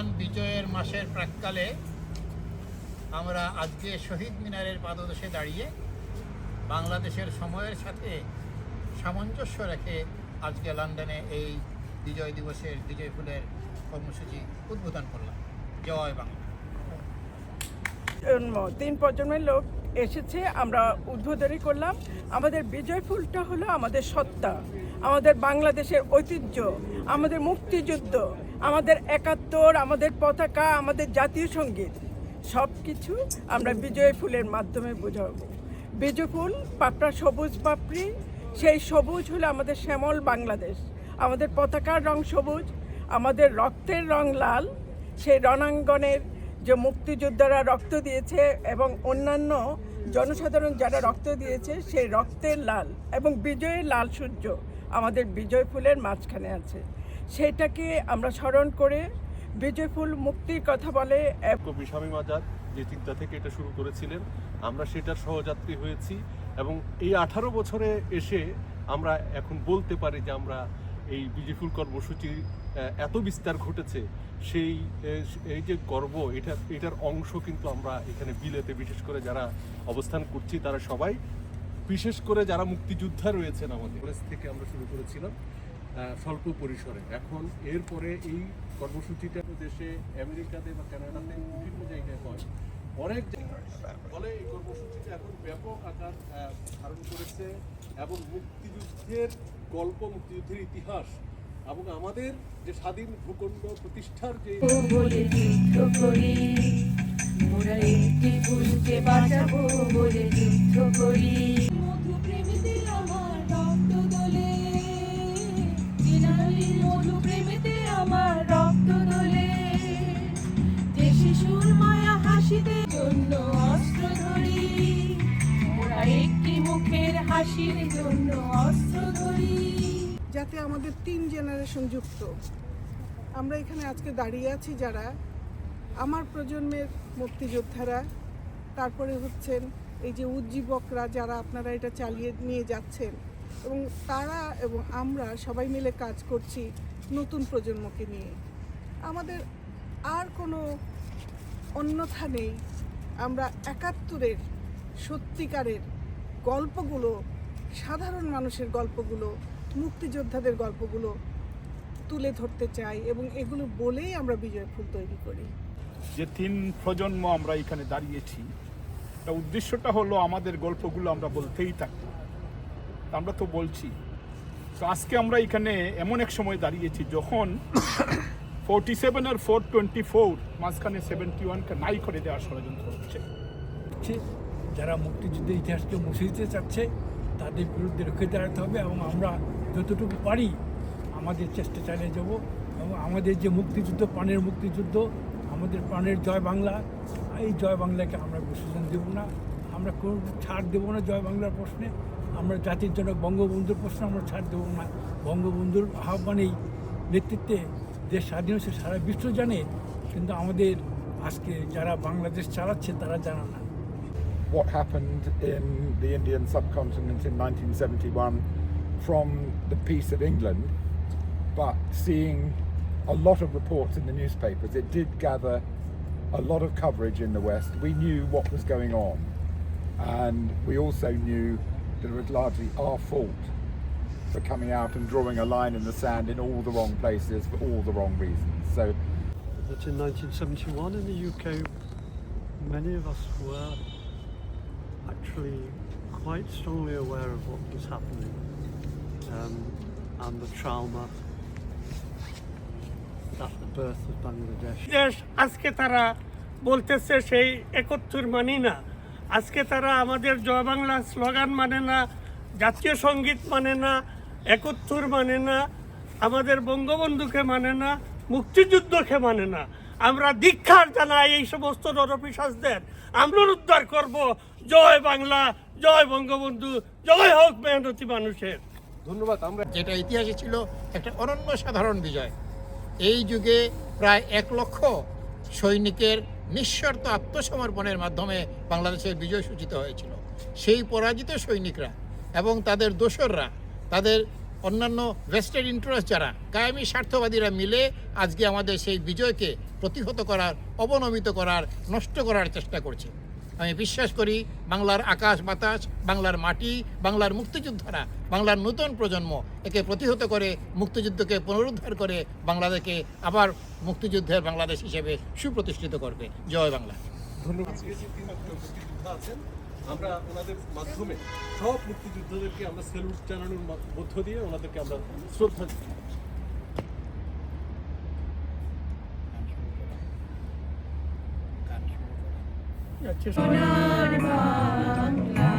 মহান বিজয়ের মাসের প্রাককালে আমরা আজকে শহীদ মিনারের পাদদেশে দাঁড়িয়ে বাংলাদেশের সময়ের সাথে সামঞ্জস্য রেখে আজকে লন্ডনে এই বিজয় দিবসের বিজয় ফুলের কর্মসূচি উদ্বোধন করলাম। জয় বাংলা। তিন প্রজন্মের লোক এসেছে, আমরা উদ্বোধনী করলাম। আমাদের বিজয় ফুলটা হলো আমাদের সত্তা, আমাদের বাংলাদেশের ঐতিহ্য, আমাদের মুক্তিযুদ্ধ। আমাদের একাত্তর, আমাদের পতাকা, আমাদের জাতীয় সংগীত সব কিছু আমরা বিজয় ফুলের মাধ্যমে বোঝাবো। বিজয় ফুল, পাপড়া সবুজ পাপড়ি, সেই সবুজ হলো আমাদের শ্যামল বাংলাদেশ। আমাদের পতাকার রং সবুজ, আমাদের রক্তের রং লাল, সেই রণাঙ্গনের যে মুক্তিযোদ্ধারা রক্ত দিয়েছে এবং অন্যান্য জনসাধারণ যারা রক্ত দিয়েছে, সেই রক্তের লাল এবং বিজয়ের লাল সূর্য আমাদের বিজয় ফুলের মাঝখানে আছে। সেটাকে আমরা স্মরণ করে বিজয় ফুল মুক্তির কথা বলে কবি স্বামী মাজার যে চিন্তা থেকে এটা শুরু করেছিলেন, আমরা সেটার সহযাত্রী হয়েছি এবং এই আঠারো বছরে এসে আমরা এখন বলতে পারি যে আমরা এই বিজিফুল কর্মসূচি এত বিস্তার ঘটেছে, সেই এই যে গর্ব, এটা, এটার অংশ কিন্তু আমরা এখানে বিলেতে বিশেষ করে যারা অবস্থান করছি, তারা সবাই, বিশেষ করে যারা মুক্তিযোদ্ধা রয়েছেন আমাদের। থেকে আমরা শুরু করেছিলাম। স্বল্প পরিসরে। এখন এরপরে এই কর্মসূচিটা দেশে, আমেরিকাতে বা কানাডাতে বিভিন্ন জায়গায় হয়। অনেক ফলে এই কর্মসূচিটা এখন ব্যাপক আকার ধারণ করেছে এবং মুক্তিযুদ্ধের গল্প, মুক্তিযুদ্ধের ইতিহাস এবং আমাদের যে স্বাধীন ভূখণ্ড প্রতিষ্ঠার যে বলে যুদ্ধ করি। যাতে আমাদের তিন জেনারেশন যুক্ত। আমরা এখানে আজকে দাঁড়িয়ে আছি যারা আমার প্রজন্মের মুক্তিযোদ্ধারা, তারপরে হচ্ছেন এই যে উজ্জীবকরা যারা আপনারা এটা চালিয়ে নিয়ে যাচ্ছেন এবং তারা এবং আমরা সবাই মিলে কাজ করছি নতুন প্রজন্মকে নিয়ে। আমাদের আর কোনো অন্যথা নেই। আমরা একাত্তরের সত্যিকারের গল্পগুলো সাধারণ মানুষের গল্পগুলো মুক্তিযোদ্ধাদের গল্পগুলো তুলে ধরতে চাই এবং এগুলো বলেই আমরা বিজয় ফুল তৈরি করি। যে তিন প্রজন্ম আমরা এখানে দাঁড়িয়েছি তা উদ্দেশ্যটা হলো আমাদের গল্পগুলো আমরা বলতেই থাকব তা আমরা তো বলছি। তো আজকে আমরা এখানে এমন এক সময় দাঁড়িয়েছি যখন ফোরটি সেভেন আর ফোর টোয়েন্টি ফোর মাঝখানে সেভেন্টি ওয়ানকে নাই করে দেওয়ার ষড়যন্ত্র হচ্ছে হচ্ছে। যারা মুক্তিযুদ্ধের ইতিহাসকে মুছে দিতে চাচ্ছে তাদের বিরুদ্ধে রুখে দাঁড়াতে হবে এবং আমরা যতটুকু পারি আমাদের চেষ্টা চালিয়ে যাব এবং আমাদের যে মুক্তিযুদ্ধ, প্রাণের মুক্তিযুদ্ধ, আমাদের প্রাণের জয় বাংলা, এই জয় বাংলাকে আমরা বিসর্জন দেব না। আমরা কোনো ছাড় দেবো না জয় বাংলার প্রশ্নে। আমরা জাতির জন্য বঙ্গবন্ধুর প্রশ্নে আমরা ছাড় দেবো না। বঙ্গবন্ধুর আহ্বানেই নেতৃত্বে দেশ স্বাধীন সারা বিশ্ব জানে। কিন্তু আমাদের আজকে যারা বাংলাদেশ চালাচ্ছে, তারা জানা না। What happened in the Indian subcontinent in 1971 from the peace of England, but seeing a lot of reports in the newspapers, it did gather a lot of coverage in the West. We knew what was going on, and we also knew that it was largely our fault for coming out and drawing a line in the sand in all the wrong places for all the wrong reasons. So that in 1971 in the UK, many of us were actually quite strongly aware of what was happening um, and the trauma at the birth of Bangladesh. দেশ আজকে তারা বলতেছে সেই একত্তর মানি না আজকে তারা আমাদের জয় Bangla slogan মানে না জাতীয় সংগীত মানে না একত্তর মানে না আমাদের বঙ্গবন্ধুকে মানে না মুক্তিযুদ্ধকে মানে না আমরা দীক্ষার জানাই এই সমস্ত নরপিসাসদের আমরা উদ্ধার করব। জয় বাংলা জয় বঙ্গবন্ধু জয় হোক মেহনতি মানুষের। ধন্যবাদ আমরা যেটা ইতিহাসে ছিল একটা অনন্য সাধারণ বিজয়। এই যুগে প্রায় এক লক্ষ সৈনিকের নিঃশর্ত আত্মসমর্পণের মাধ্যমে বাংলাদেশের বিজয় সূচিত হয়েছিল। সেই পরাজিত সৈনিকরা এবং তাদের দোসররা তাদের অন্যান্য ভেস্টেড ইন্টারেস্ট যারা কায়েমি স্বার্থবাদীরা মিলে আজকে আমাদের সেই বিজয়কে প্রতিহত করার, অবনমিত করার, নষ্ট করার চেষ্টা করছে। আমি বিশ্বাস করি, বাংলার আকাশ বাতাস, বাংলার মাটি, বাংলার মুক্তিযোদ্ধারা, বাংলার নতুন প্রজন্ম একে প্রতিহত করে, মুক্তিযুদ্ধকে পুনরুদ্ধার করে, বাংলাদেশকে আবার মুক্তিযুদ্ধের বাংলাদেশ হিসেবে সুপ্রতিষ্ঠিত করবে। জয় বাংলা। ধন্যবাদ। আমরা ওনাদের মাধ্যমে সব মুক্তিযোদ্ধাদেরকে আমরা স্যালুট জানানোর মধ্য দিয়ে ওনাদেরকে আমরা শ্রদ্ধা জানাই। যাচ্ছে সোনার বাংলা